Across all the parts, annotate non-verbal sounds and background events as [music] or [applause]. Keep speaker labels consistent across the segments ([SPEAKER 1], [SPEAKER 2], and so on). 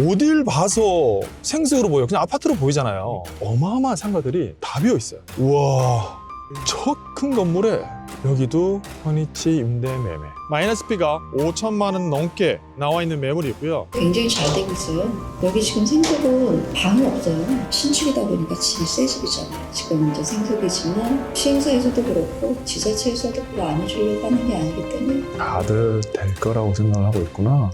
[SPEAKER 1] 어딜 봐서 생색으로 보여. 그냥 아파트로 보이잖아요. 어마어마한 상가들이 다 비어 있어요. 우와, 저 큰 건물에 여기도 현이치 임대 매매. 마이너스 피가 5천만 원 넘게 나와 있는 매물이 있고요.
[SPEAKER 2] 굉장히 잘 되고 있어요. 여기 지금 생석은 방이 없어요. 신축이다 보니까 집이 새 집이잖아요. 지금 이제 생석이지만 시행사에서도 그렇고 지자체에서도 그거 안 해주려고 하는 게 아니기 때문에
[SPEAKER 1] 다들 될 거라고 생각을 하고 있구나.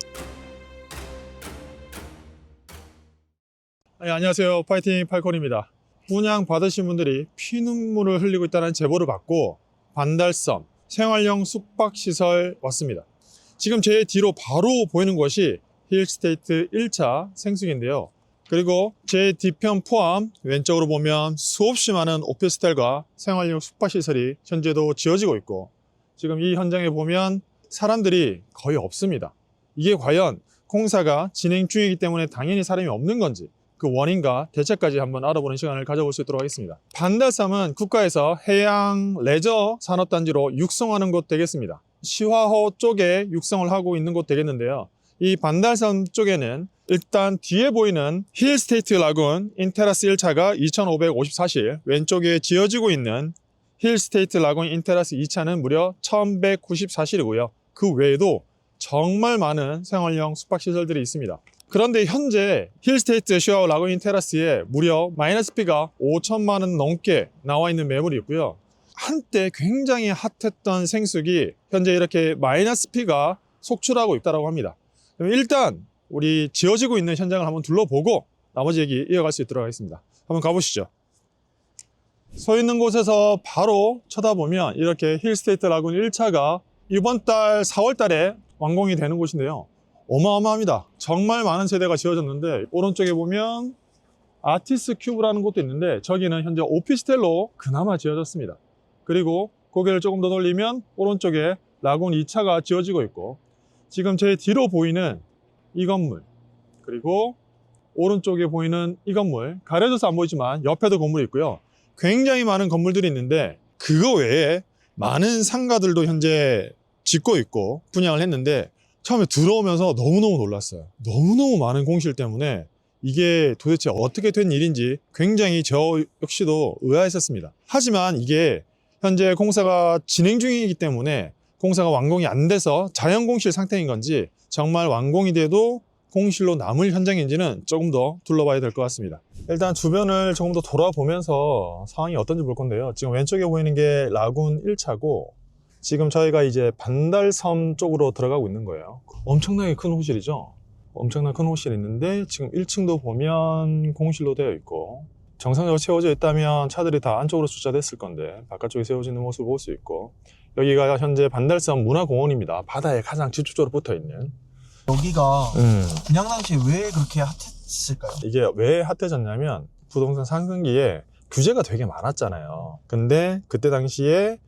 [SPEAKER 1] 네, 안녕하세요. 파이팅 팔콘입니다. 분양 받으신 분들이 피눈물을 흘리고 있다는 제보를 받고 반달섬 생활형 숙박시설 왔습니다. 지금 제 뒤로 바로 보이는 곳이 힐스테이트 1차 생숙인데요. 그리고 제 뒤편 포함 왼쪽으로 보면 수없이 많은 오피스텔과 생활용 숙박시설이 현재도 지어지고 있고 지금 이 현장에 보면 사람들이 거의 없습니다. 이게 과연 공사가 진행 중이기 때문에 당연히 사람이 없는 건지 그 원인과 대책까지 한번 알아보는 시간을 가져볼 수 있도록 하겠습니다. 반달섬은 국가에서 해양 레저 산업단지로 육성하는 곳 되겠습니다. 시화호 쪽에 육성을 하고 있는 곳 되겠는데요. 이 반달섬 쪽에는 일단 뒤에 보이는 힐스테이트 라군 인테라스 1차가 2554실 왼쪽에 지어지고 있는 힐스테이트 라군 인테라스 2차는 무려 1194실이고요. 그 외에도 정말 많은 생활형 숙박시설들이 있습니다. 그런데 현재 힐스테이트 슈아우 라군 테라스에 무려 마이너스 피가 5천만 원 넘게 나와 있는 매물이 있고요. 한때 굉장히 핫했던 생숙이 현재 이렇게 마이너스 피가 속출하고 있다고 합니다. 그럼 일단 우리 지어지고 있는 현장을 한번 둘러보고 나머지 얘기 이어갈 수 있도록 하겠습니다. 한번 가보시죠. 서 있는 곳에서 바로 쳐다보면 이렇게 힐스테이트 라군 1차가 이번 달 4월 달에 완공이 되는 곳인데요. 어마어마합니다. 정말 많은 세대가 지어졌는데 오른쪽에 보면 아티스 큐브라는 곳도 있는데 저기는 현재 오피스텔로 그나마 지어졌습니다. 그리고 고개를 조금 더 돌리면 오른쪽에 라군 2차가 지어지고 있고 지금 제 뒤로 보이는 이 건물 그리고 오른쪽에 보이는 이 건물 가려져서 안 보이지만 옆에도 건물이 있고요. 굉장히 많은 건물들이 있는데 그거 외에 많은 상가들도 현재 짓고 있고 분양을 했는데 처음에 들어오면서 너무너무 놀랐어요. 너무너무 많은 공실 때문에 이게 도대체 어떻게 된 일인지 굉장히 저 역시도 의아했었습니다. 하지만 이게 현재 공사가 진행 중이기 때문에 공사가 완공이 안 돼서 자연 공실 상태인 건지 정말 완공이 돼도 공실로 남을 현장인지는 조금 더 둘러봐야 될 것 같습니다. 일단 주변을 조금 더 돌아보면서 상황이 어떤지 볼 건데요. 지금 왼쪽에 보이는 게 라군 1차고 지금 저희가 이제 반달섬 쪽으로 들어가고 있는 거예요. 엄청나게 큰 호실이죠. 엄청나게 큰 호실이 있는데 지금 1층도 보면 공실로 되어 있고 정상적으로 채워져 있다면 차들이 다 안쪽으로 주차됐을 건데 바깥쪽에 세워지는 모습을 볼 수 있고 여기가 현재 반달섬 문화공원입니다. 바다에 가장 집중적으로 붙어 있는.
[SPEAKER 3] 여기가
[SPEAKER 1] 음.
[SPEAKER 3] 분양 당시에 왜 그렇게 핫했을까요?
[SPEAKER 1] 이게 왜 핫해졌냐면 부동산 상승기에 규제가 되게 많았잖아요. 근데 그때 당시에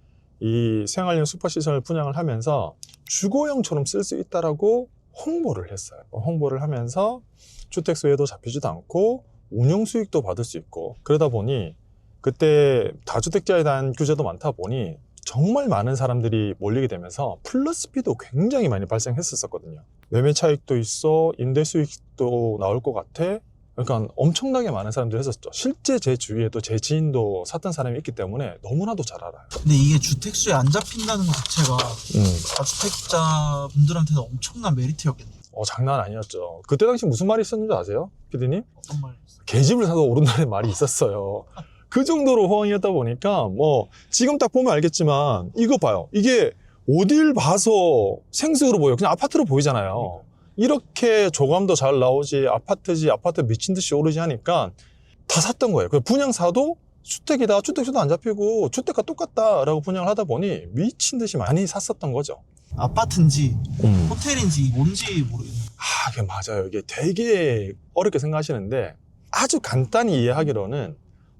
[SPEAKER 1] 이 생활용 슈퍼시설 분양을 하면서 주거용처럼 쓸 수 있다라고 홍보를 했어요. 홍보를 하면서 주택 수혜도 잡히지도 않고 운영 수익도 받을 수 있고 그러다 보니 그때 다주택자에 대한 규제도 많다 보니 정말 많은 사람들이 몰리게 되면서 플러스비도 굉장히 많이 발생했었거든요. 매매 차익도 있어, 임대 수익도 나올 것 같아. 그러니까 엄청나게 많은 사람들이 했었죠. 실제 제 주위에도 제 지인도 샀던 사람이 있기 때문에 너무나도 잘 알아요.
[SPEAKER 3] 근데 이게 주택수에 안 잡힌다는 것 자체가
[SPEAKER 1] 음.
[SPEAKER 3] 다주택자 분들한테는 엄청난 메리트였겠네요.
[SPEAKER 1] 어, 장난 아니었죠. 그때 당시 무슨 말이 있었는지 아세요? 피디님?
[SPEAKER 3] 어떤 말이 있어요?
[SPEAKER 1] 개집을 사도 오른다는 말이 있었어요. 그 정도로 호황이었다 보니까 뭐 지금 딱 보면 알겠지만 이거 봐요. 이게 어딜 봐서 생색으로 보여. 그냥 아파트로 보이잖아요. 이렇게 조감도 잘 나오지 아파트지 아파트 미친 듯이 오르지 하니까 다 샀던 거예요. 그 분양 사도 주택이다. 주택수도 안 잡히고 주택과 똑같다라고 분양을 하다 보니 미친 듯이 많이 샀었던 거죠.
[SPEAKER 3] 아파트인지
[SPEAKER 1] 음.
[SPEAKER 3] 호텔인지 뭔지 모르겠네요.
[SPEAKER 1] 아, 이게 맞아요. 이게 되게 어렵게 생각하시는데 아주 간단히 이해하기로는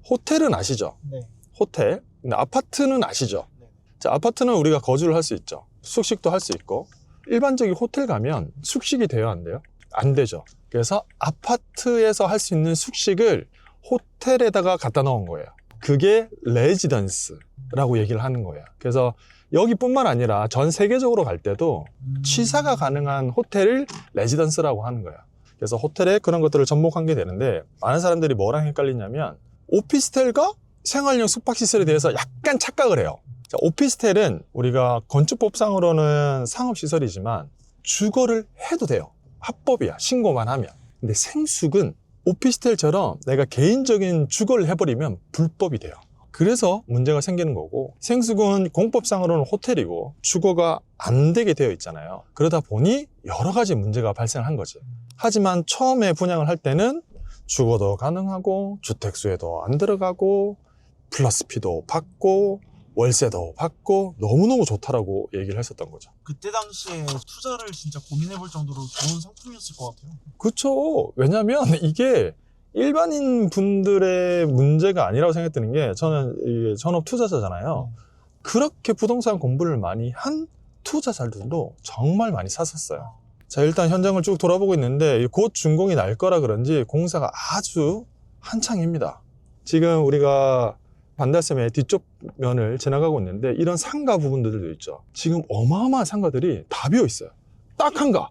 [SPEAKER 1] 호텔은 아시죠?
[SPEAKER 3] 네.
[SPEAKER 1] 호텔. 근데 아파트는 아시죠?
[SPEAKER 3] 네.
[SPEAKER 1] 자, 아파트는 우리가 거주를 할 수 있죠. 숙식도 할 수 있고 일반적인 호텔 가면 숙식이 안 돼요? 안 되죠. 그래서 아파트에서 할 수 있는 숙식을 호텔에다가 갖다 넣은 거예요. 그게 레지던스라고 얘기를 하는 거예요. 그래서 여기뿐만 아니라 전 세계적으로 갈 때도
[SPEAKER 3] 음.
[SPEAKER 1] 취사가 가능한 호텔을 레지던스라고 하는 거예요. 그래서 호텔에 그런 것들을 접목한 게 되는데 많은 사람들이 뭐랑 헷갈리냐면 오피스텔과 생활용 숙박시설에 대해서 약간 착각을 해요. 자, 오피스텔은 우리가 건축법상으로는 상업시설이지만 주거를 해도 돼요. 합법이야. 신고만 하면. 근데 생숙은 오피스텔처럼 내가 개인적인 주거를 해버리면 불법이 돼요. 그래서 문제가 생기는 거고 생숙은 공법상으로는 호텔이고 주거가 안 되게 되어 있잖아요. 그러다 보니 여러 가지 문제가 발생한 거지. 하지만 처음에 분양을 할 때는 주거도 가능하고 주택수에도 안 들어가고 플러스 피도 받고 월세도 받고 너무너무 좋다라고 얘기를 했었던 거죠.
[SPEAKER 3] 그때 당시에 투자를 진짜 고민해 볼 정도로 좋은 상품이었을 것 같아요.
[SPEAKER 1] 그렇죠. 왜냐면 [laughs] 이게 일반인 분들의 문제가 아니라고 생각드는 게 저는 이게 전업 투자자잖아요. 그렇게 부동산 공부를 많이 한 투자자들도 정말 많이 샀었어요. 자, 일단 현장을 쭉 돌아보고 있는데 곧 준공이 날 거라 그런지 공사가 아주 한창입니다. 지금 우리가 반달섬의 뒤쪽 면을 지나가고 있는데 이런 상가 부분들도 있죠. 지금 어마어마한 상가들이 다 비어 있어요. 딱 한가.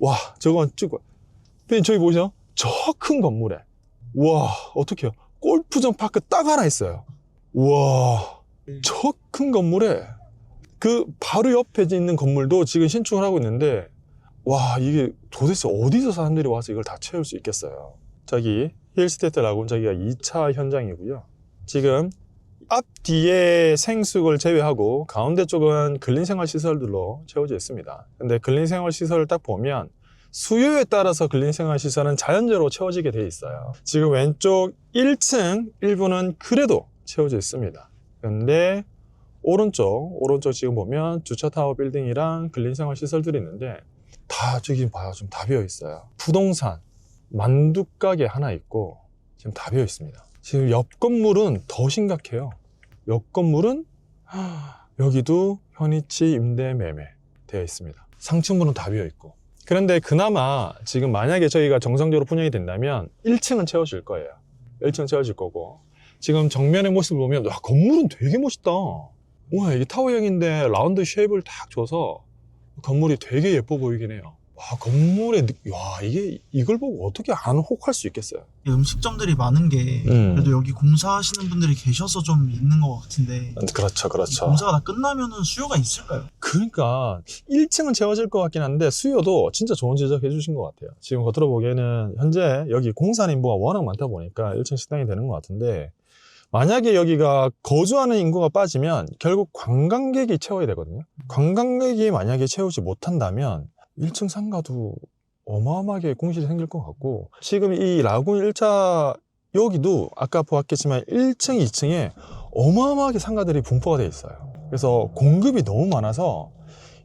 [SPEAKER 1] 와, 저건 찍고. 근데 저기 보이죠? 저 큰 건물에. 와, 어떡해요. 골프장 파크 딱 하나 있어요. 와, 저 큰 건물에 그 바로 옆에 있는 건물도 지금 신축을 하고 있는데 와 이게 도대체 어디서 사람들이 와서 이걸 다 채울 수 있겠어요 저기 힐스테이트 라군 저기가 2차 현장이고요 지금 앞뒤에 생숙을 제외하고 가운데 쪽은 근린생활시설들로 채워져 있습니다 근데 근린생활시설을 딱 보면 수요에 따라서 근린생활시설은 자연적으로 채워지게 돼 있어요 지금 왼쪽 1층 일부는 그래도 채워져 있습니다 근데 오른쪽, 오른쪽 지금 보면 주차타워 빌딩이랑 근린생활 시설들이 있는데 다 저기 봐요. 지금 다 비어 있어요. 부동산, 만두가게 하나 있고 지금 다 비어 있습니다. 지금 옆 건물은 더 심각해요. 옆 건물은 하, 여기도 현위치 임대 매매 되어 있습니다. 상층부는 다 비어 있고. 그런데 그나마 지금 만약에 저희가 정상적으로 분양이 된다면 1층은 채워질 거예요. 1층 채워질 거고. 지금 정면의 모습을 보면 와 건물은 되게 멋있다. 와 이게 타워형인데 라운드 쉐입을 딱 줘서 건물이 되게 예뻐 보이긴 해요. 와 건물에 느- 와 이게 이걸 보고 어떻게 안 혹할 수 있겠어요.
[SPEAKER 3] 음식점들이 많은 게
[SPEAKER 1] 음.
[SPEAKER 3] 그래도 여기 공사하시는 분들이 계셔서 좀 있는 것 같은데
[SPEAKER 1] 그렇죠,
[SPEAKER 3] 이
[SPEAKER 1] 그렇죠.
[SPEAKER 3] 공사가 다 끝나면은 수요가 있을까요?
[SPEAKER 1] 그러니까 1층은 채워질 것 같긴 한데 수요도 진짜 좋은 지적해 주신 것 같아요. 지금 겉으로 보기에는 현재 여기 공산 인구가 워낙 많다 보니까 1층 식당이 되는 것 같은데 만약에 여기가 거주하는 인구가 빠지면 결국 관광객이 채워야 되거든요. 관광객이 만약에 채우지 못한다면 1층 상가도 어마어마하게 공실이 생길 것 같고 지금 이 라군 1차 여기도 아까 보았겠지만 1층, 2층에 어마어마하게 상가들이 분포가 돼 있어요. 그래서 공급이 너무 많아서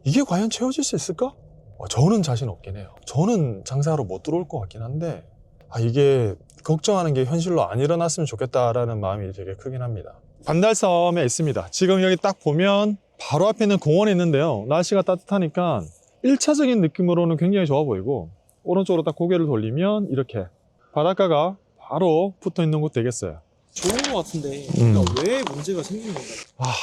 [SPEAKER 1] 이게 과연 채워질 수 있을까? 어, 저는 자신 없긴 해요. 저는 장사하러 못 들어올 것 같긴 한데 아, 이게 걱정하는 게 현실로 안 일어났으면 좋겠다라는 마음이 되게 크긴 합니다. 반달섬에 있습니다. 지금 여기 딱 보면 바로 앞에 있는 공원이 있는데요. 날씨가 따뜻하니까 1차적인 느낌으로는 굉장히 좋아 보이고 오른쪽으로 딱 고개를 돌리면 이렇게 바닷가가 바로 붙어 있는 곳 되겠어요.
[SPEAKER 3] 좋은 것 같은데
[SPEAKER 1] 음.
[SPEAKER 3] 그러니까 왜 문제가 생긴 건가요?
[SPEAKER 1] 아,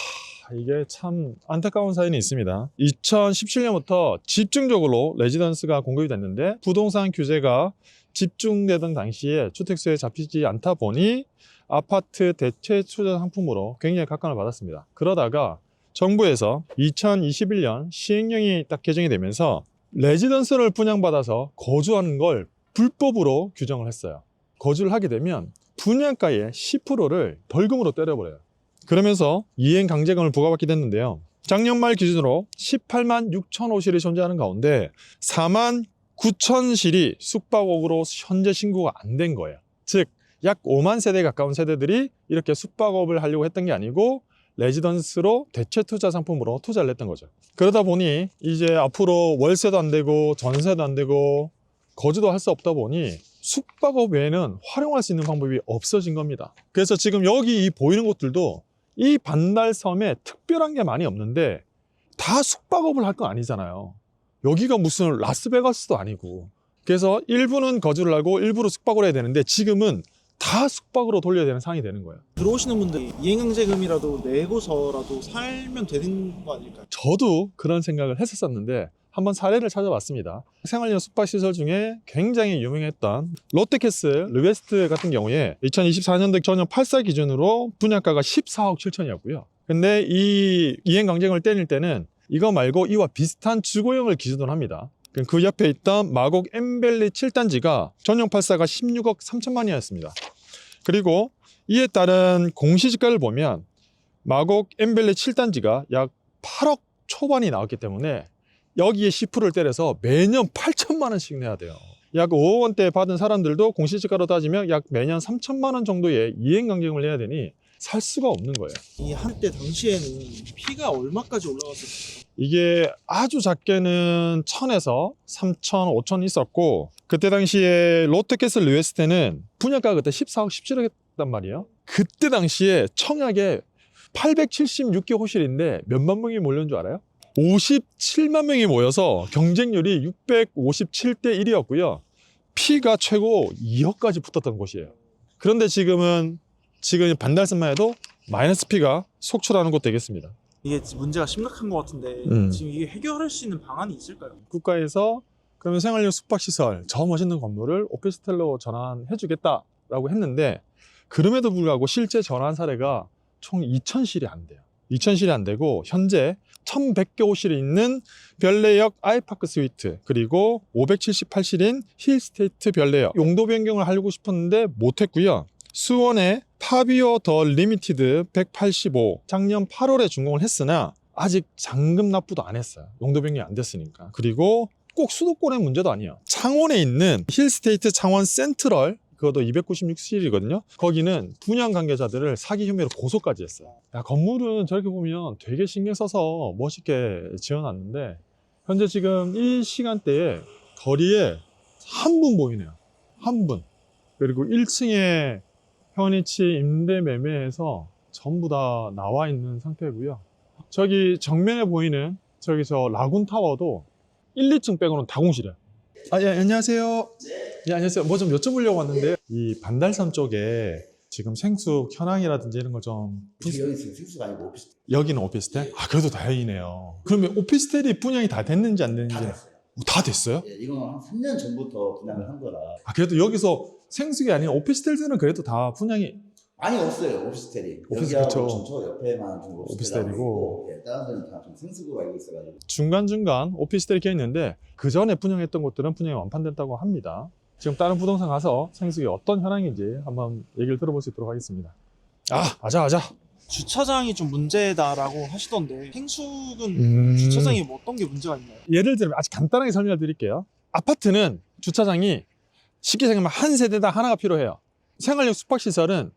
[SPEAKER 1] 이게 참 안타까운 사연이 있습니다. 2017년부터 집중적으로 레지던스가 공급이 됐는데 부동산 규제가 집중되던 당시에 주택수에 잡히지 않다 보니 아파트 대체 투자 상품으로 굉장히 각광을 받았습니다. 그러다가 정부에서 2021년 시행령이 딱 개정이 되면서 레지던스를 분양받아서 거주하는 걸 불법으로 규정을 했어요. 거주를 하게 되면 분양가의 10%를 벌금으로 때려버려요. 그러면서 이행 강제금을 부과받게 됐는데요. 작년 말 기준으로 18만 6천 호실이 존재하는 가운데 4만 9천 실이 숙박업으로 현재 신고가 안 된 거예요. 즉, 약 5만 세대 가까운 세대들이 이렇게 숙박업을 하려고 했던 게 아니고 레지던스로 대체 투자 상품으로 투자를 했던 거죠. 그러다 보니 이제 앞으로 월세도 안 되고 전세도 안 되고 거주도 할 수 없다 보니 숙박업 외에는 활용할 수 있는 방법이 없어진 겁니다. 그래서 지금 여기 이 보이는 곳들도 이 반달섬에 특별한 게 많이 없는데 다 숙박업을 할 건 아니잖아요. 여기가 무슨 라스베가스도 아니고. 그래서 일부는 거주를 하고 일부로 숙박을 해야 되는데 지금은 다 숙박으로 돌려야 되는 상황이 되는 거예요.
[SPEAKER 3] 들어오시는 분들이 이행강제금이라도 내고서라도 살면 되는 거 아닐까요?
[SPEAKER 1] 저도 그런 생각을 했었었는데 한번 사례를 찾아봤습니다. 생활용 숙박시설 중에 굉장히 유명했던 롯데캐슬 르베스트 같은 경우에 2024년도 전년 8사 기준으로 분양가가 14억 7천이었고요. 근데 이 이행 강쟁을 때릴 때는 이거 말고 이와 비슷한 주거용을 기준으로 합니다. 그 옆에 있던 마곡 엠벨리 7단지가 전용 8사가 16억 3천만이었습니다. 그리고 이에 따른 공시지가를 보면 마곡 엠벨리 7단지가 약 8억 초반이 나왔기 때문에 여기에 10%를 때려서 매년 8천만 원씩 내야 돼요. 약 5억 원대 받은 사람들도 공시지가로 따지면 약 매년 3천만 원 정도의 이행 강경을 내야 되니 살 수가 없는 거예요.
[SPEAKER 3] 이 한때 당시에는 피가 얼마까지 올라갔었어요?
[SPEAKER 1] 이게 아주 작게는 1000에서 3000, 5000 있었고 그때 당시에 롯데캐슬 르웨스트는 분양가가 그때 14억 17억 했단 말이에요. 그때 당시에 청약에 876개 호실인데 몇만 명이 몰려온 줄 알아요? 57만 명이 모여서 경쟁률이 657대 1이었고요. 피가 최고 2억까지 붙었던 곳이에요. 그런데 지금은 지금 반달선만 해도 마이너스 피가 속출하는 곳 되겠습니다.
[SPEAKER 3] 이게 문제가 심각한 것 같은데
[SPEAKER 1] 음.
[SPEAKER 3] 지금 이게 해결할 수 있는 방안이 있을까요?
[SPEAKER 1] 국가에서 그러면 생활용 숙박시설 저 멋있는 건물을 오피스텔로 전환해주겠다라고 했는데 그럼에도 불구하고 실제 전환 사례가 총 2,000실이 안 돼요. 2,000실이 안 되고 현재 1,100개 호실이 있는 별내역 아이파크 스위트 그리고 578실인 힐스테이트 별내역 용도 변경을 하려고 싶었는데 못했고요. 수원의 파비오 더 리미티드 185 작년 8월에 준공을 했으나 아직 잔금 납부도 안 했어요. 용도 변경이 안 됐으니까. 그리고 꼭 수도권의 문제도 아니에요. 창원에 있는 힐스테이트 창원 센트럴 그것도 296실이거든요. 거기는 분양 관계자들을 사기 혐의로 고소까지 했어요. 야, 건물은 저렇게 보면 되게 신경 써서 멋있게 지어놨는데 현재 지금 이 시간대에 거리에 한 분 보이네요. 한 분. 그리고 1층에 현이치 임대 매매에서 전부 다 나와 있는 상태고요. 저기 정면에 보이는 저기 저 라군 타워도 1, 2층 빼고는 다 공실이에요. 아, 예, 안녕하세요. 예, 안녕하세요. 뭐 좀 여쭤보려고 왔는데 이 반달섬 쪽에 지금 생수 현황이라든지 이런 걸좀
[SPEAKER 4] 지금 여기 생수가 아니고 오피스
[SPEAKER 1] 여기는 오피스텔? 아, 그래도 다행이네요. 그러면 오피스텔이 분양이 다 됐는지 안 됐는지
[SPEAKER 4] 다 됐어요.
[SPEAKER 1] 다 됐어요?
[SPEAKER 4] 예, 이건 한 3년 전부터 분양을 한 거라
[SPEAKER 1] 아, 그래도 여기서 생수가 아닌 오피스텔들은 그래도 다 분양이
[SPEAKER 4] 많이 없어요 오피스텔이
[SPEAKER 1] 오피스,
[SPEAKER 4] 여기하고
[SPEAKER 1] 그쵸.
[SPEAKER 4] 전초 옆에만 좀
[SPEAKER 1] 오피스텔이고.
[SPEAKER 4] 오피스텔이고 예, 다른 데는 다 좀 생수로 알고 있어가지고
[SPEAKER 1] 중간중간 오피스텔이 껴 있는데 그 전에 분양했던 곳들은 분양이 완판됐다고 합니다. 지금 다른 부동산 가서 생수기 어떤 현황인지 한번 얘기를 들어볼 수 있도록 하겠습니다. 아, 아자, 아자.
[SPEAKER 3] 주차장이 좀 문제다라고 하시던데 생수는
[SPEAKER 1] 음.
[SPEAKER 3] 주차장이 뭐 어떤 게 문제가 있나요?
[SPEAKER 1] 예를 들면 아주 간단하게 설명을 드릴게요. 아파트는 주차장이 쉽게 생각하면 한 세대당 하나가 필요해요. 생활용 숙박시설은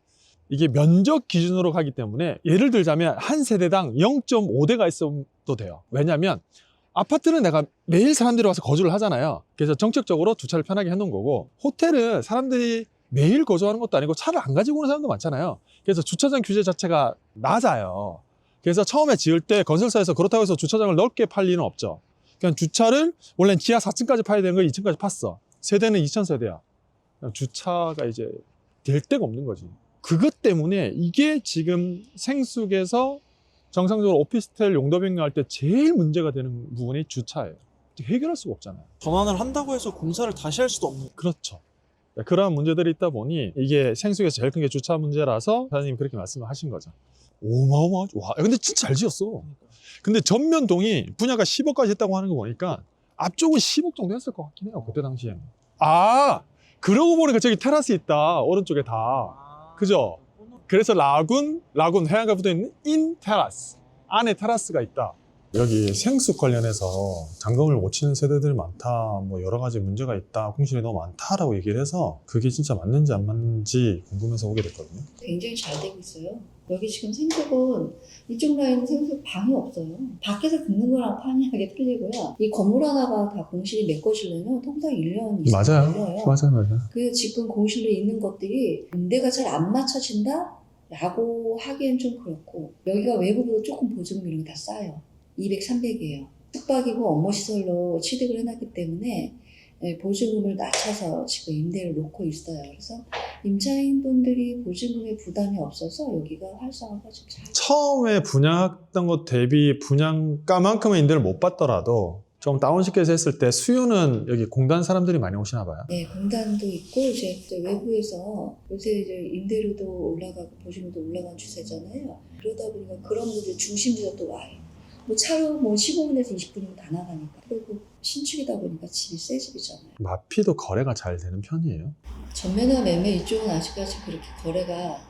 [SPEAKER 1] 이게 면적 기준으로 가기 때문에 예를 들자면 한 세대당 0.5대가 있어도 돼요. 왜냐하면 아파트는 내가 매일 사람들이 와서 거주를 하잖아요. 그래서 정책적으로 주차를 편하게 해놓은 거고 호텔은 사람들이 매일 거주하는 것도 아니고 차를 안 가지고 오는 사람도 많잖아요. 그래서 주차장 규제 자체가 낮아요. 그래서 처음에 지을 때 건설사에서 그렇다고 해서 주차장을 넓게 팔 리는 없죠. 그냥 주차를 원래는 지하 4층까지 파야 되는 걸 2층까지 팠어. 세대는 2000세대야. 주차가 이제 될 데가 없는 거지. 그것 때문에 이게 지금 생숙에서 정상적으로 오피스텔 용도 변경할 때 제일 문제가 되는 부분이 주차예요. 해결할 수가 없잖아요.
[SPEAKER 3] 전환을 한다고 해서 공사를 다시 할 수도 없는
[SPEAKER 1] 그렇죠. 네, 그러한 문제들이 있다 보니 이게 생숙에서 제일 큰 게 주차 문제라서 사장님이 그렇게 말씀을 하신 거죠. 어마어마하죠. 와, 근데 진짜 잘 지었어. 근데 전면동이 분야가 10억까지 했다고 하는 거 보니까 앞쪽은 10억 정도 했을 것 같긴 해요. 그때 당시에는. 아, 그러고 보니까 저기 테라스 있다. 오른쪽에 다.
[SPEAKER 3] 아,
[SPEAKER 1] 그죠? 그래서 라군, 라군 해안가 붙어 있는 인 테라스. 안에 테라스가 있다. 여기 생수 관련해서 잔금을 못 치는 세대들이 많다. 뭐 여러 가지 문제가 있다. 공실이 너무 많다라고 얘기를 해서 그게 진짜 맞는지 안 맞는지 궁금해서 오게 됐거든요.
[SPEAKER 2] 굉장히 잘 되고 있어요. 여기 지금 생수은 이쪽 라인은 생수 방이 없어요. 밖에서 듣는 거랑 판이하게 틀리고요. 이 건물 하나가 다 공실이 메꿔지려면 통상 1년 이상
[SPEAKER 1] 맞아요.
[SPEAKER 2] 걸려요.
[SPEAKER 1] 맞아요, 맞아요.
[SPEAKER 2] 그래서 지금 공실로 있는 것들이 임대가 잘 안 맞춰진다? 라고 하기엔 좀 그렇고 여기가 외부보다 조금 보증금 이런 게다 싸요. 200, 300이에요. 숙박이고 업무시설로 취득을 해놨기 때문에 예, 보증금을 낮춰서 지금 임대를 놓고 있어요. 그래서 임차인분들이 보증금에 부담이 없어서 여기가 활성화가 좀 잘.
[SPEAKER 1] 처음에 분양했던 것 대비 분양가만큼의 임대를 못 받더라도 좀 다운시켜서 했을 때 수요는 여기 공단 사람들이 많이 오시나 봐요.
[SPEAKER 2] 네, 공단도 있고 이제 외부에서 요새 이제 임대료도 올라가고 보증료도 올라간 추세잖아요. 그러다 보니까 그런 분들 중심지가 또 와요. 뭐 차로 뭐 15분에서 20분이면 다 나가니까. 그리고 신축이다 보니까 집이 새 집이잖아요.
[SPEAKER 1] 마피도 거래가 잘 되는 편이에요.
[SPEAKER 2] 전매나 매매 이쪽은 아직까지 그렇게 거래가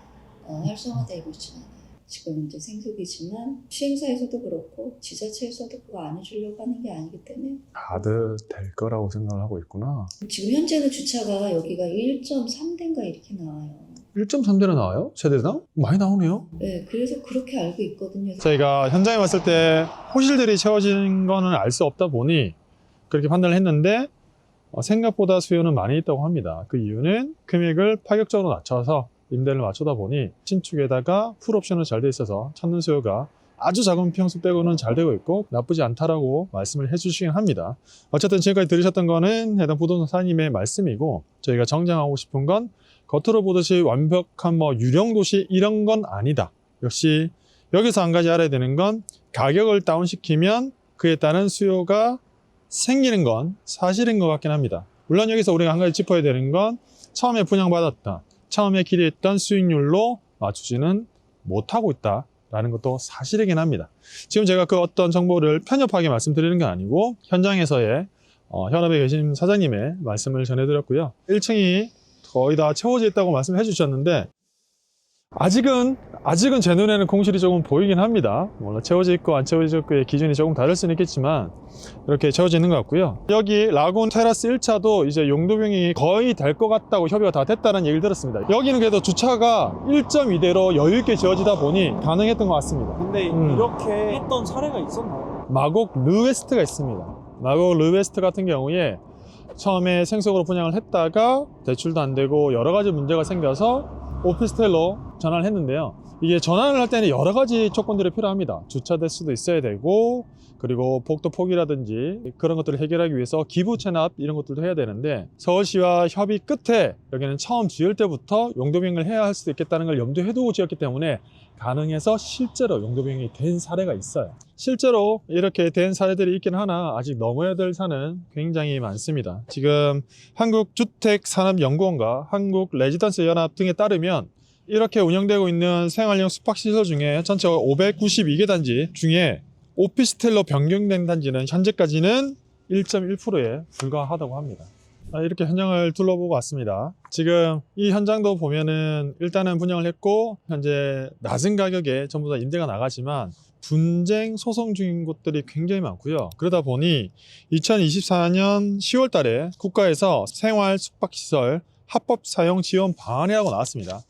[SPEAKER 2] 어, 활성화되고 있지는 않아요. 지금 이제 생소기지만 시행사에서도 그렇고 지자체에서도 그거 안 해주려고 하는 게 아니기 때문에
[SPEAKER 1] 다들 될 거라고 생각을 하고 있구나.
[SPEAKER 2] 지금 현재는 주차가 여기가 1.3대인가 이렇게 나와요.
[SPEAKER 1] 1.3대나 나와요? 세대당? 많이 나오네요.
[SPEAKER 2] 네, 그래서 그렇게 알고 있거든요.
[SPEAKER 1] 저희가 현장에 왔을 때 호실들이 채워진 거는 알 수 없다 보니 그렇게 판단을 했는데 어, 생각보다 수요는 많이 있다고 합니다. 그 이유는 금액을 파격적으로 낮춰서 임대를 맞추다 보니 신축에다가 풀옵션은 잘 돼 있어서 찾는 수요가 아주 작은 평수 빼고는 잘 되고 있고 나쁘지 않다라고 말씀을 해주시긴 합니다. 어쨌든 지금까지 들으셨던 거는 해당 부동산 사님의 말씀이고 저희가 정정하고 싶은 건 겉으로 보듯이 완벽한 뭐 유령 도시 이런 건 아니다. 역시 여기서 한 가지 알아야 되는 건 가격을 다운시키면 그에 따른 수요가 생기는 건 사실인 것 같긴 합니다. 물론 여기서 우리가 한 가지 짚어야 되는 건 처음에 분양받았다. 처음에 기대했던 수익률로 맞추지는 못하고 있다라는 것도 사실이긴 합니다. 지금 제가 그 어떤 정보를 편협하게 말씀드리는 게 아니고 현장에서의 어, 현업에 계신 사장님의 말씀을 전해드렸고요. 1층이 거의 다 채워져 있다고 말씀해 주셨는데 아직은 아직은 제 눈에는 공실이 조금 보이긴 합니다. 물론 채워져 있고 안 채워져 있고의 기준이 조금 다를 수는 있겠지만 이렇게 채워져 있는 것 같고요. 여기 라군 테라스 1차도 이제 용도병이 거의 될 것 같다고 협의가 다 됐다는 얘기를 들었습니다. 여기는 그래도 주차가 1.2대로 여유 있게 지어지다 보니 가능했던 것 같습니다.
[SPEAKER 3] 근데
[SPEAKER 1] 음.
[SPEAKER 3] 이렇게 했던 사례가 있었나요?
[SPEAKER 1] 마곡 르웨스트가 있습니다. 마곡 르웨스트 같은 경우에 처음에 생속으로 분양을 했다가 대출도 안 되고 여러 가지 문제가 생겨서 오피스텔로 전환을 했는데요. 이게 전환을 할 때는 여러 가지 조건들이 필요합니다. 주차 대수도 있어야 되고 그리고 복도 폭이라든지 그런 것들을 해결하기 위해서 기부 체납 이런 것들도 해야 되는데 서울시와 협의 끝에 여기는 처음 지을 때부터 용도비행을 해야 할 수도 있겠다는 걸 염두에 두고 지었기 때문에 가능해서 실제로 용도비행이 된 사례가 있어요. 실제로 이렇게 된 사례들이 있긴 하나 아직 넘어야 될 산은 굉장히 많습니다. 지금 한국주택산업연구원과 한국레지던스 연합 등에 따르면 이렇게 운영되고 있는 생활형 숙박시설 중에 전체 592개 단지 중에 오피스텔로 변경된 단지는 현재까지는 1.1%에 불과하다고 합니다. 아, 이렇게 현장을 둘러보고 왔습니다. 지금 이 현장도 보면은 일단은 분양을 했고 현재 낮은 가격에 전부 다 임대가 나가지만 분쟁 소송 중인 곳들이 굉장히 많고요. 그러다 보니 2024년 10월 달에 국가에서 생활 숙박시설 합법 사용 지원 방안이라고 나왔습니다.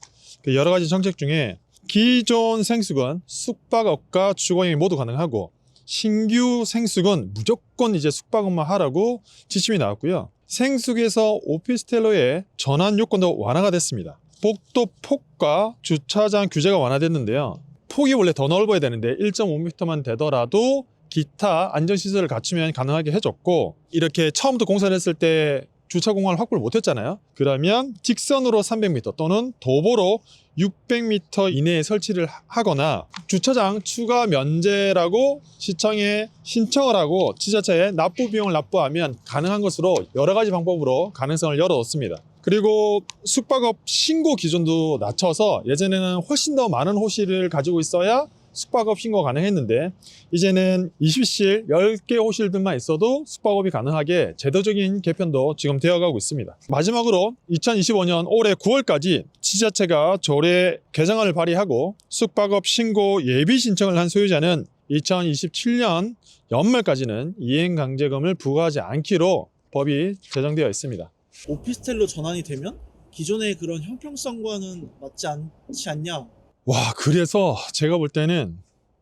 [SPEAKER 1] 그 여러 가지 정책 중에 기존 생숙은 숙박업과 주거행위 모두 가능하고 신규 생숙은 무조건 이제 숙박업만 하라고 지침이 나왔고요. 생숙에서 오피스텔로의 전환 요건도 완화가 됐습니다. 복도 폭과 주차장 규제가 완화됐는데요. 폭이 원래 더 넓어야 되는데 1.5m만 되더라도 기타 안전시설을 갖추면 가능하게 해줬고 이렇게 처음부터 공사를 했을 때 주차 공간을 확보를 못했잖아요. 그러면 직선으로 300m 또는 도보로 600m 이내에 설치를 하- 하거나 주차장 추가 면제라고 시청에 신청을 하고 지자체에 납부 비용을 납부하면 가능한 것으로 여러 가지 방법으로 가능성을 열어뒀습니다. 그리고 숙박업 신고 기준도 낮춰서 예전에는 훨씬 더 많은 호실을 가지고 있어야 숙박업 신고 가능했는데 이제는 20실 10개 호실들만 있어도 숙박업이 가능하게 제도적인 개편도 지금 되어가고 있습니다. 마지막으로 2025년 올해 9월까지 지자체가 조례 개정안을 발의하고 숙박업 신고 예비 신청을 한 소유자는 2027년 연말까지는 이행 강제금을 부과하지 않기로 법이 제정되어 있습니다.
[SPEAKER 3] 오피스텔로 전환이 되면 기존의 그런 형평성과는 맞지 않지 않냐?
[SPEAKER 1] 와, 그래서 제가 볼 때는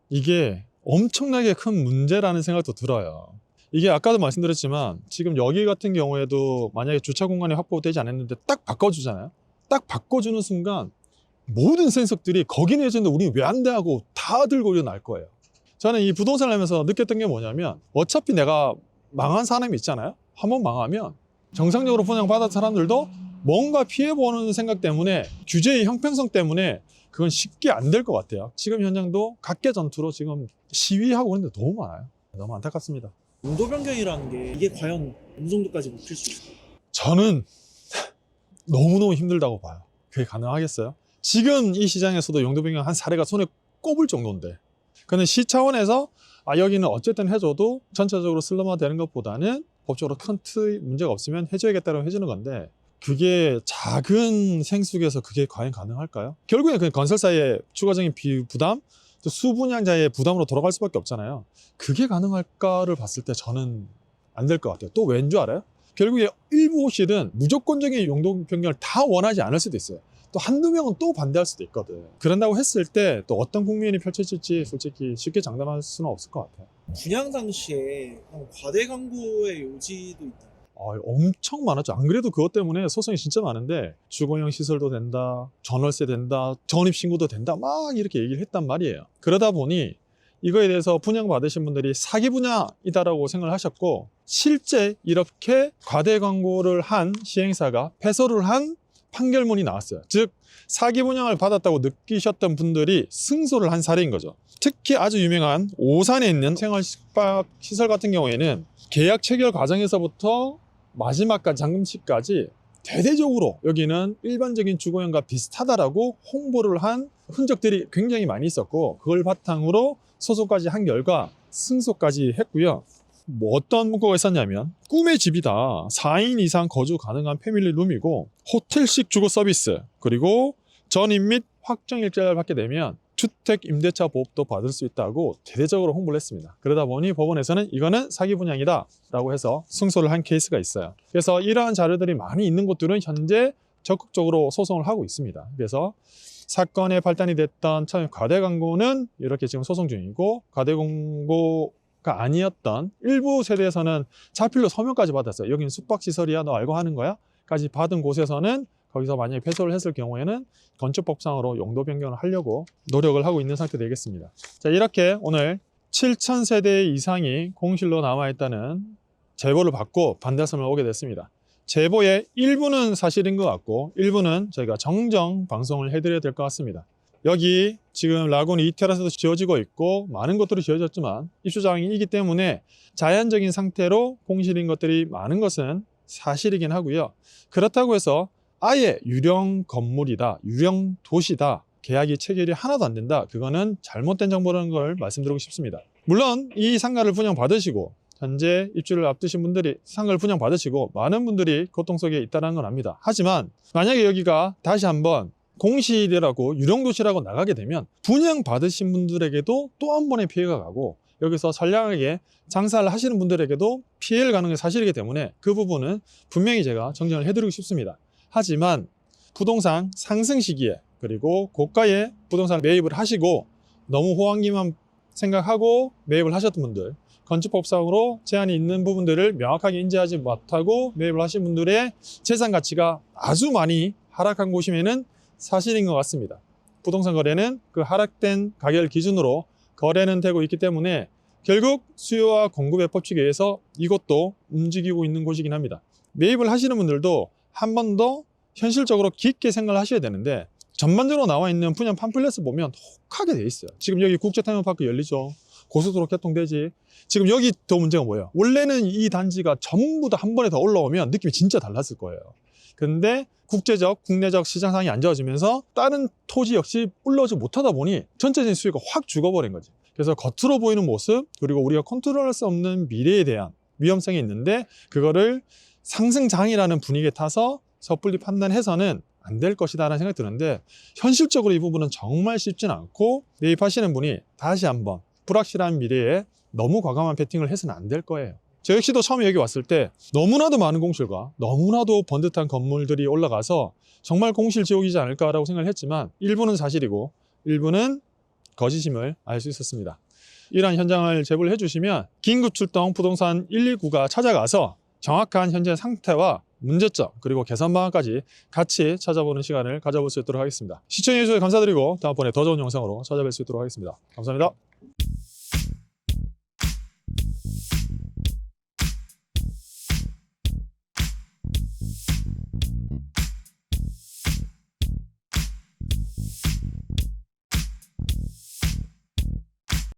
[SPEAKER 1] 이게 엄청나게 큰 문제라는 생각도 들어요. 이게 아까도 말씀드렸지만 지금 여기 같은 경우에도 만약에 주차 공간이 확보되지 않았는데 딱 바꿔주잖아요. 딱 바꿔주는 순간 모든 센석들이 거기는 예전에 우리 왜 안 돼 하고 다 들고 일어날 거예요. 저는 이 부동산을 하면서 느꼈던 게 뭐냐면 어차피 내가 망한 사람이 있잖아요. 한번 망하면 정상적으로 분양받은 사람들도 뭔가 피해보는 생각 때문에 규제의 형평성 때문에 그건 쉽게 안 될 것 같아요. 지금 현장도 각계 전투로 지금 시위하고 그런데 너무 많아요. 너무 안타깝습니다.
[SPEAKER 3] 용도 변경이라는 게 이게 과연 어느 정도까지 먹힐 수 있을까요?
[SPEAKER 1] 저는 [laughs] 너무너무 힘들다고 봐요. 그게 가능하겠어요? 지금 이 시장에서도 용도 변경 한 사례가 손에 꼽을 정도인데. 근데 시 차원에서 아 여기는 어쨌든 해줘도 전체적으로 슬럼화 되는 것보다는 법적으로 큰 틀 문제가 없으면 해줘야겠다고 해주는 건데 그게 작은 생수기에서 그게 과연 가능할까요? 결국에 그 건설사의 추가적인 비 부담, 또 수분양자의 부담으로 돌아갈 수밖에 없잖아요. 그게 가능할까를 봤을 때 저는 안 될 것 같아요. 또 왠 줄 알아요? 결국에 일부 호실은 무조건적인 용도 변경을 다 원하지 않을 수도 있어요. 또 한두 명은 또 반대할 수도 있거든. 그런다고 했을 때 또 어떤 국면이 펼쳐질지 솔직히 쉽게 장담할 수는 없을 것 같아요.
[SPEAKER 3] 분양 당시에 한 과대 광고의 요지도 있다.
[SPEAKER 1] 아, 엄청 많았죠. 안 그래도 그것 때문에 소송이 진짜 많은데 주거용 시설도 된다, 전월세 된다, 전입신고도 된다 막 이렇게 얘기를 했단 말이에요. 그러다 보니 이거에 대해서 분양 받으신 분들이 사기 분야이다라고 생각을 하셨고 실제 이렇게 과대 광고를 한 시행사가 패소를 한 판결문이 나왔어요. 즉 사기 분양을 받았다고 느끼셨던 분들이 승소를 한 사례인 거죠. 특히 아주 유명한 오산에 있는 생활 숙박 시설 같은 경우에는 계약 체결 과정에서부터 마지막까지 잔금치까지 대대적으로 여기는 일반적인 주거용과 비슷하다라고 홍보를 한 흔적들이 굉장히 많이 있었고 그걸 바탕으로 소송까지 한 결과 승소까지 했고요. 뭐 어떤 문구가 있었냐면 꿈의 집이다. 4인 이상 거주 가능한 패밀리 룸이고 호텔식 주거 서비스 그리고 전입 및 확정 일자를 받게 되면 주택 임대차 보호도 받을 수 있다고 대대적으로 홍보를 했습니다. 그러다 보니 법원에서는 이거는 사기 분양이다 라고 해서 승소를 한 케이스가 있어요. 그래서 이러한 자료들이 많이 있는 곳들은 현재 적극적으로 소송을 하고 있습니다. 그래서 사건의 발단이 됐던 처음 과대 광고는 이렇게 지금 소송 중이고 과대 광고 가 아니었던 일부 세대에서는 자필로 서명까지 받았어요. 여기는 숙박시설이야 너 알고 하는 거야? 까지 받은 곳에서는 거기서 만약에 패소를 했을 경우에는 건축법상으로 용도 변경을 하려고 노력을 하고 있는 상태 되겠습니다. 자 이렇게 오늘 7,000세대 이상이 공실로 남아있다는 제보를 받고 반대성을 오게 됐습니다. 제보의 일부는 사실인 것 같고 일부는 저희가 정정 방송을 해드려야 될 것 같습니다. 여기 지금 라군 이테라스도 지어지고 있고 많은 것들이 지어졌지만 입주장이기 때문에 자연적인 상태로 공실인 것들이 많은 것은 사실이긴 하고요. 그렇다고 해서 아예 유령 건물이다, 유령 도시다, 계약이 체결이 하나도 안 된다. 그거는 잘못된 정보라는 걸 말씀드리고 싶습니다. 물론 이 상가를 분양 받으시고 현재 입주를 앞두신 분들이 상가를 분양 받으시고 많은 분들이 고통 속에 있다는 건 압니다. 하지만 만약에 여기가 다시 한번 공실이라고 유령도시라고 나가게 되면 분양 받으신 분들에게도 또 한 번의 피해가 가고 여기서 선량하게 장사를 하시는 분들에게도 피해를 가는 게 사실이기 때문에 그 부분은 분명히 제가 정정을 해드리고 싶습니다. 하지만 부동산 상승 시기에 그리고 고가의 부동산 매입을 하시고 너무 호황기만 생각하고 매입을 하셨던 분들 건축법상으로 제한이 있는 부분들을 명확하게 인지하지 못하고 매입을 하신 분들의 재산 가치가 아주 많이 하락한 곳이면은 사실인 것 같습니다. 부동산 거래는 그 하락된 가격을 기준으로 거래는 되고 있기 때문에 결국 수요와 공급의 법칙에 의해서 이것도 움직이고 있는 곳이긴 합니다. 매입을 하시는 분들도 한 번 더 현실적으로 깊게 생각을 하셔야 되는데 전반적으로 나와 있는 분양 팜플렛을 보면 혹하게 돼 있어요. 지금 여기 국제테마파크 열리죠. 고속도로 개통되지. 지금 여기 더 문제가 뭐예요? 원래는 이 단지가 전부 다 한 번에 다 올라오면 느낌이 진짜 달랐을 거예요. 근데 국제적, 국내적 시장 상황이 안 좋아지면서 다른 토지 역시 올라오지 못하다 보니 전체적인 수요가 확 죽어버린 거지. 그래서 겉으로 보이는 모습, 그리고 우리가 컨트롤할 수 없는 미래에 대한 위험성이 있는데 그거를 상승장이라는 분위기에 타서 섣불리 판단해서는 안 될 것이다 라는 생각이 드는데 현실적으로 이 부분은 정말 쉽진 않고 매입하시는 분이 다시 한번 불확실한 미래에 너무 과감한 베팅을 해서는 안 될 거예요. 저 역시도 처음에 여기 왔을 때 너무나도 많은 공실과 너무나도 번듯한 건물들이 올라가서 정말 공실 지옥이지 않을까라고 생각을 했지만 일부는 사실이고 일부는 거짓임을 알 수 있었습니다. 이러한 현장을 제보를 해주시면 긴급 출동 부동산 119가 찾아가서 정확한 현재 상태와 문제점 그리고 개선 방안까지 같이 찾아보는 시간을 가져볼 수 있도록 하겠습니다. 시청해주셔서 감사드리고 다음번에 더 좋은 영상으로 찾아뵐 수 있도록 하겠습니다. 감사합니다.